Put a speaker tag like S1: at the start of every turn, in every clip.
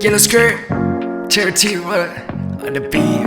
S1: Yellow skirt, charity what on the beat.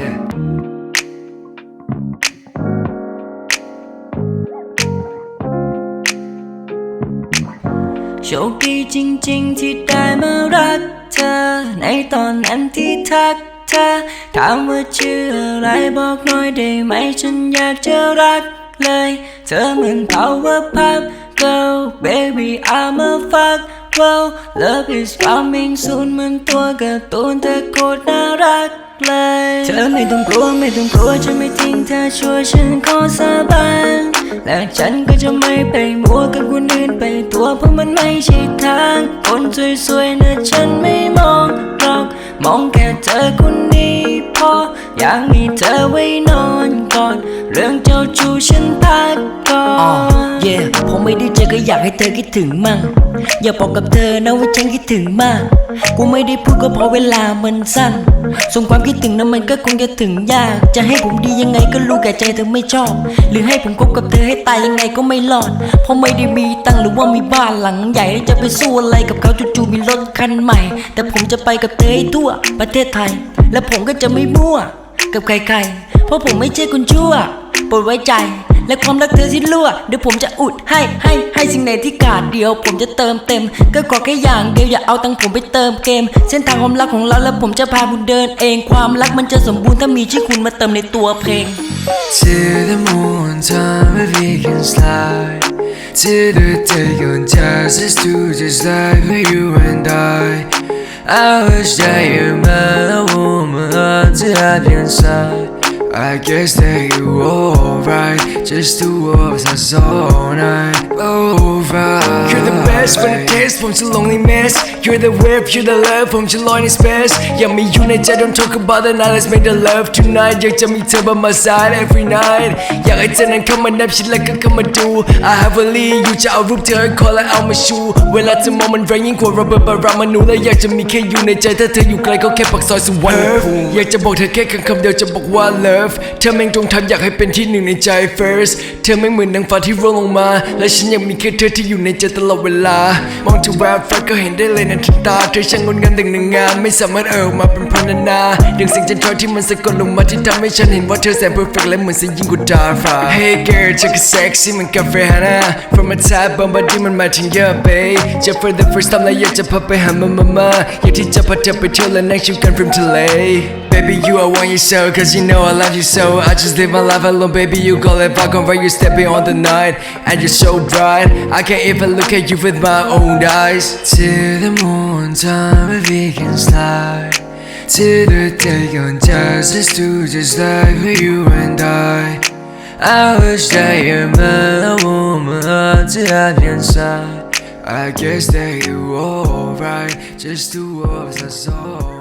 S2: โชคดีจริงๆที่ได้มารักเธอ ในตอนนั้นที่ทักเธอ ถามว่าชื่ออะไรบอกหน่อยได้ไหมฉันอยากจะรักเลย เธอเหมือน power pop girl baby I'm a fuck love is coming soon เหมือนตัวการ์ตูนเธอโคตรน่ารักเลยเธอไม่ต้องกลัวไม่ต้องกลัวจะไม่ทิ้งเธอช่วยฉันขอสาบานและฉันก็จะไม่ไปมัวกับคนอื่นไปตัวเพราะมันไม่ใช่ทาง คนสวยๆนะฉันไม่มองหรอก มองแค่เธอคนนี้พออยากมีเธอไว้นอน จ้าชู้ฉันพักก่อน
S3: เย่ผมไม่ได้เจอก็อยากให้เธอคิดถึงมั่ง อย่าบอกกับเธอนะว่าฉันคิดถึงมาก กูไม่ได้พูดก็เพราะเวลามันสั้น ส่งความคิดถึงนั้นมันก็คงจะถึงยาก จะให้ผมดียังไงก็รู้แก่ใจเธอไม่ชอบ หรือให้ผมคบกับเธอให้ตายยังไงก็ไม่รอด เพราะไม่ได้มีตังหรือว่ามีบ้านหลังใหญ่แล้วจะไปสู้อะไรกับเขาจู่ๆมีรถคันใหม่ แต่ผมจะไปกับเธอให้ทั่วประเทศไทย และผมก็จะไม่มั่วกับใครๆ เพราะผมไม่ใช่คนชั่ว ปรดไว้ใจ และความรักเธอที่รั่วเดี๋ยวผมจะอุดให้ให้ให้สิ่งไหนที่ขาดเดียว ผมจะเติมเต็ม ก็ขอแค่อย่างเดียวอย่าเอาตังผมไปเติมเกม เส้นทางความรักของเราแล้วผมจะพาคุณเดินเองความรักมันจะสมบูรณ์ถ้ามีชื่อคุณมาเติมในตัวเพลง
S1: To the moon, time if we can slide. To the day on chances to just like you and I. I wish that you met a woman to have inside. I guess that you alright. Just two of us that's all night. Alright. You're the best when it tastes from your lonely mess. You're the whip, you're the love from your lonely space. Yeah, me, you need don't talk about the night. Let's make the love tonight. อยากจะมีเธอ by my side every night อยากให้เธอนั้นเข้ามานับชิดแล้วก็เข้ามาดู I have a lead อยู่จะเอารูปเธอให้คอและเอามาชู เวลาเธอมองมันแรงยิ่งกว่าระเบิดบารามานูและอยากจะมีแค่อยู่ในใจถ้าเธออยู่ไกลก็แค่ปากซอยสุวรรณภูมิอยากจะบอกเธอแค่คำคำเดียวจะบอกว่า love เธอแม่งจงทำอยากให้เป็นที่หนึ่งในใจ first เธอแม่งเหมือนนางฟ้าที่ร่วงลงมา และฉันยังมีแค่เธอที่อยู่ในใจตลอดเวลามองเธอแวบแฟก็เห็นได้เลยในทันตาเธอช่างงดงามดึงหนึ่งงามไม่สามารถเอ่ยออกมาเป็นพรรณนาดังเสียงจันทราที่มันสะกดลงมาที่ทำให้ฉันเห็นว่าเธอแสน perfect และเหมือนเสียงยิ่งกว่าดารา Hey girl เธอก็ sexy เหมือนกาแฟฮานา From a type บางบอดี้มันมาถึงเยอะ babe จะ for the first time และอยากจะพาไปหามามามาอยากที่จะพาเธอไปเที่ยวและนั่งชิลกัน from ทะเล Baby, you are one you so, cause you know I love you so. I just live my life alone, baby. You call it back on you stepping on the night, and you're so bright. I can't even look at you with my own eyes. Till the moon, time if we can slide. To the day on justice to just like you and I. I wish that you met a woman to have inside. I guess that you're alright, just two of us, that's all.